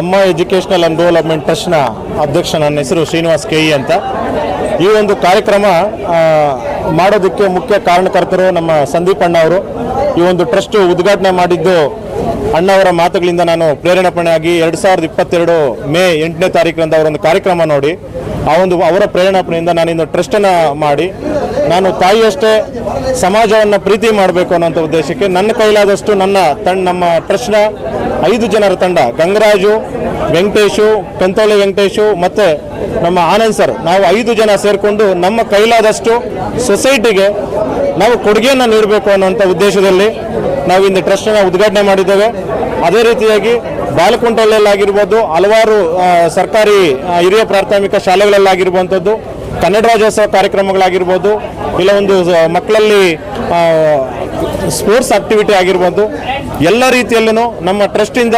ಅಮ್ಮ educational and development ಟ್ರಸ್ಟ್ನ ಅಧ್ಯಕ್ಷ ನನ್ನ ಹೆಸರು ಶ್ರೀನಿವಾಸ್ ಕೆ ಇ ಅಂತ. ಈ ಒಂದು ಕಾರ್ಯಕ್ರಮ ಮಾಡೋದಕ್ಕೆ ಮುಖ್ಯ ಕಾರಣಕರ್ತರು ನಮ್ಮ ಸಂದೀಪ್ ಅಣ್ಣ ಅವರು. ಈ ಒಂದು ಟ್ರಸ್ಟ್ ಉದ್ಘಾಟನೆ ಮಾಡಿದ್ದು ಅಣ್ಣವರ ಮಾತುಗಳಿಂದ ನಾನು ಪ್ರೇರಣೆಪಣೆಯಾಗಿ ಎರಡು ಸಾವಿರದ ಇಪ್ಪತ್ತೆರಡು ಮೇ ಎಂಟನೇ ತಾರೀಕಿನಿಂದ ಅವರೊಂದು ಕಾರ್ಯಕ್ರಮ ನೋಡಿ. ಆ ಒಂದು ಅವರ ಪ್ರೇರಣಾಪನೆಯಿಂದ ನಾನಿಂದು ಟ್ರಸ್ಟನ್ನು ಮಾಡಿ ನಾನು ತಾಯಿಯಷ್ಟೇ ಸಮಾಜವನ್ನು ಪ್ರೀತಿ ಮಾಡಬೇಕು ಅನ್ನೋಂಥ ಉದ್ದೇಶಕ್ಕೆ ನನ್ನ ಕೈಲಾದಷ್ಟು ನನ್ನ ತಂಡ, ನಮ್ಮ ಟ್ರಸ್ಟ್ನ ಐದು ಜನರ ತಂಡ, ಗಂಗರಾಜು, ವೆಂಕಟೇಶು ಕಂತೋಳಿ ವೆಂಕಟೇಶು ಮತ್ತು ನಮ್ಮ ಆನಂದ್ ಸರ್, ನಾವು ಐದು ಜನ ಸೇರಿಕೊಂಡು ನಮ್ಮ ಕೈಲಾದಷ್ಟು ಸೊಸೈಟಿಗೆ ನಾವು ಕೊಡುಗೆಯನ್ನು ನೀಡಬೇಕು ಅನ್ನೋಂಥ ಉದ್ದೇಶದಲ್ಲಿ ನಾವು ಇಂದು ಟ್ರಸ್ಟನ್ನು ಉದ್ಘಾಟನೆ ಮಾಡಿದ್ದೇವೆ. ಅದೇ ರೀತಿಯಾಗಿ ಬಾಲಕುಂಟಲಲ್ಲಾಗಿರ್ಬೋದು ಹಲವಾರು ಸರ್ಕಾರಿ ಹಿರಿಯ ಪ್ರಾಥಮಿಕ ಶಾಲೆಗಳಲ್ಲಾಗಿರುವಂಥದ್ದು, ಕನ್ನಡ ರಾಜ್ಯೋತ್ಸವ ಕಾರ್ಯಕ್ರಮಗಳಾಗಿರ್ಬೋದು, ಇಲ್ಲ ಒಂದು ಮಕ್ಕಳಲ್ಲಿ ಸ್ಪೋರ್ಟ್ಸ್ ಆಕ್ಟಿವಿಟಿ ಆಗಿರ್ಬೋದು, ಎಲ್ಲ ರೀತಿಯಲ್ಲೂ ನಮ್ಮ ಟ್ರಸ್ಟಿಂದ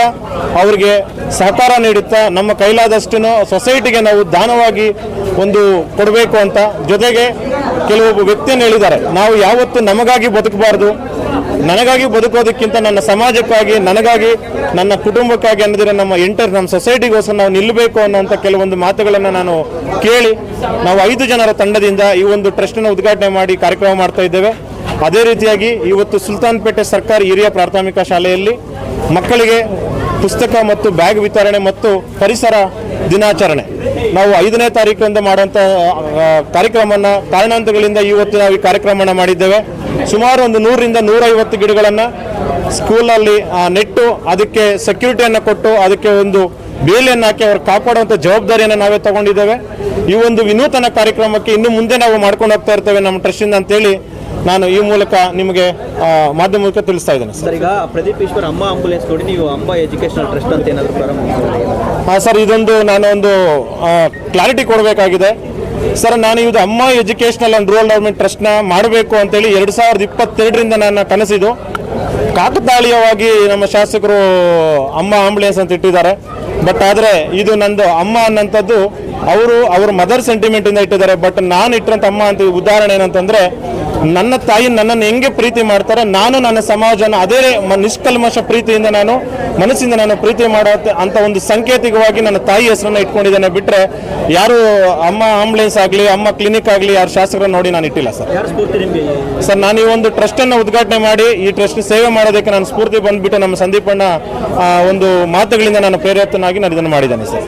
ಅವರಿಗೆ ಸಹಕಾರ ನೀಡುತ್ತಾ, ನಮ್ಮ ಕೈಲಾದಷ್ಟು ಸೊಸೈಟಿಗೆ ನಾವು ದಾನವಾಗಿ ಒಂದು ಕೊಡಬೇಕು ಅಂತ ಜೊತೆಗೆ ಕೆಲವೊಬ್ಬ ವ್ಯಕ್ತಿಯನ್ನು ಹೇಳಿದ್ದಾರೆ, ನಾವು ಯಾವತ್ತು ನಮಗಾಗಿ ಬದುಕಬಾರ್ದು. ನನಗಾಗಿ ಬದುಕೋದಕ್ಕಿಂತ ನನ್ನ ಸಮಾಜಕ್ಕಾಗಿ, ನನಗಾಗಿ, ನನ್ನ ಕುಟುಂಬಕ್ಕಾಗಿ ಅನ್ನೋದಿರ ನಮ್ಮ ಎಂಟರ್ ನಮ್ಮ ಸೊಸೈಟಿಗೋಸ್ಕರ ನಾವು ನಿಲ್ಲಬೇಕು ಅನ್ನೋಂಥ ಕೆಲವೊಂದು ಮಾತುಗಳನ್ನು ನಾನು ಕೇಳಿ, ನಾವು ಐದು ಜನರ ತಂಡದಿಂದ ಈ ಒಂದು ಟ್ರಸ್ಟನ್ನು ಉದ್ಘಾಟನೆ ಮಾಡಿ ಕಾರ್ಯಕ್ರಮ ಮಾಡ್ತಾ ಇದ್ದೇವೆ. ಅದೇ ರೀತಿಯಾಗಿ ಇವತ್ತು ಸುಲ್ತಾನ್ಪೇಟೆ ಸರ್ಕಾರಿ ಹಿರಿಯ ಪ್ರಾಥಮಿಕ ಶಾಲೆಯಲ್ಲಿ ಮಕ್ಕಳಿಗೆ ಪುಸ್ತಕ ಮತ್ತು ಬ್ಯಾಗ್ ವಿತರಣೆ ಮತ್ತು ಪರಿಸರ ದಿನಾಚರಣೆ. ನಾವು ಐದನೇ ತಾರೀಕಿನಿಂದ ಮಾಡುವಂಥ ಕಾರ್ಯಕ್ರಮವನ್ನು ಕಾರಣಾಂತಗಳಿಂದ ಇವತ್ತು ನಾವು ಈ ಕಾರ್ಯಕ್ರಮವನ್ನು ಮಾಡಿದ್ದೇವೆ. ಸುಮಾರು ಒಂದು ನೂರರಿಂದ ನೂರೈವತ್ತು ಗಿಡಗಳನ್ನು ಸ್ಕೂಲಲ್ಲಿ ನೆಟ್ಟು ಅದಕ್ಕೆ ಸೆಕ್ಯೂರಿಟಿಯನ್ನು ಕೊಟ್ಟು ಅದಕ್ಕೆ ಒಂದು ಬೇಲಿಯನ್ನು ಹಾಕಿ ಅವ್ರು ಕಾಪಾಡುವಂಥ ಜವಾಬ್ದಾರಿಯನ್ನು ನಾವೇ ತಗೊಂಡಿದ್ದೇವೆ. ಈ ಒಂದು ವಿನೂತನ ಕಾರ್ಯಕ್ರಮಕ್ಕೆ ಇನ್ನು ಮುಂದೆ ನಾವು ಮಾಡ್ಕೊಂಡು ಹೋಗ್ತಾ ಇರ್ತೇವೆ ನಮ್ಮ ಟ್ರಸ್ಟಿಂದ ಅಂತೇಳಿ ನಾನು ಈ ಮೂಲಕ ನಿಮಗೆ ಮಾಧ್ಯಮ ಮೂಲಕ ತಿಳಿಸ್ತಾ ಇದ್ದೇನೆ ಸರ್. ಈಗ ಪ್ರದೀಪ್ ಈಶ್ವರ್ ಅಮ್ಮ ಆಂಬುಲೆನ್ಸ್ ನೋಡಿ, ನೀವು ಅಮ್ಮ ಎಜುಕೇಶನಲ್ ಟ್ರಸ್ಟ್ ಅಂತ ಏನಾದರೂ ಪ್ರಾರಂಭ? ಹಾಂ ಸರ್, ಇದೊಂದು ನಾನು ಒಂದು ಕ್ಲಾರಿಟಿ ಕೊಡಬೇಕಾಗಿದೆ. ಸರ್, ನಾನು ಇದು ಅಮ್ಮ ಎಜುಕೇಷನಲ್ ಆ್ಯಂಡ್ ರೂರಲ್ ಡೆವಲಪ್ಮೆಂಟ್ ಟ್ರಸ್ಟ್ನ ಮಾಡಬೇಕು ಅಂತೇಳಿ ಎರಡು ಸಾವಿರದ ಇಪ್ಪತ್ತೆರಡರಿಂದ ನನ್ನ ಕನಸಿದು. ಕಾಕತಾಳೀಯವಾಗಿ ನಮ್ಮ ಶಾಸಕರು ಅಮ್ಮ ಆಂಬುಲೆನ್ಸ್ ಅಂತ ಇಟ್ಟಿದ್ದಾರೆ. ಬಟ್ ಆದರೆ ಇದು ನಂದು ಅಮ್ಮ ಅನ್ನೋಂಥದ್ದು ಅವರು ಅವ್ರ ಮದರ್ ಸೆಂಟಿಮೆಂಟಿಂದ ಇಟ್ಟಿದ್ದಾರೆ ಬಟ್ ನಾನು ಇಟ್ಟಂತ ಅಮ್ಮ ಅಂತ ಉದಾಹರಣೆ ಏನಂತಂದರೆ ನನ್ನ ತಾಯಿ ನನ್ನನ್ನು ಹೆಂಗೆ ಪ್ರೀತಿ ಮಾಡ್ತಾರೆ ನಾನು ನನ್ನ ಸಮಾಜನ ಅದೇ ನಿಷ್ಕಲ್ಮಶ ಪ್ರೀತಿಯಿಂದ ನಾನು ಮನಸ್ಸಿಂದ ನಾನು ಪ್ರೀತಿ ಮಾಡೋ ಅಂತ ಒಂದು ಸಂಕೇತಿಕವಾಗಿ ನನ್ನ ತಾಯಿ ಹೆಸರನ್ನ ಇಟ್ಕೊಂಡಿದ್ದೇನೆ ಬಿಟ್ಟರೆ ಯಾರು ಅಮ್ಮ ಆಂಬುಲೆನ್ಸ್ ಆಗಲಿ ಅಮ್ಮ ಕ್ಲಿನಿಕ್ ಆಗಲಿ ಯಾರು ಶಾಸಕರನ್ನ ನೋಡಿ ನಾನು ಇಟ್ಟಿಲ್ಲ ಸರ್. ಸರ್ ನಾನು ಈ ಒಂದು ಟ್ರಸ್ಟನ್ನು ಉದ್ಘಾಟನೆ ಮಾಡಿ ಈ ಟ್ರಸ್ಟ್ ಸೇವೆ ಮಾಡೋದಕ್ಕೆ ನಾನು ಸ್ಫೂರ್ತಿ ಬಂದ್ಬಿಟ್ಟು ನಮ್ಮ ಸಂದೀಪಣ್ಣ ಒಂದು ಮಾತುಗಳಿಂದ ನಾನು ಪ್ರೇರೇಪನಾಗಿ ನಾನು ಇದನ್ನು ಮಾಡಿದ್ದೇನೆ ಸರ್.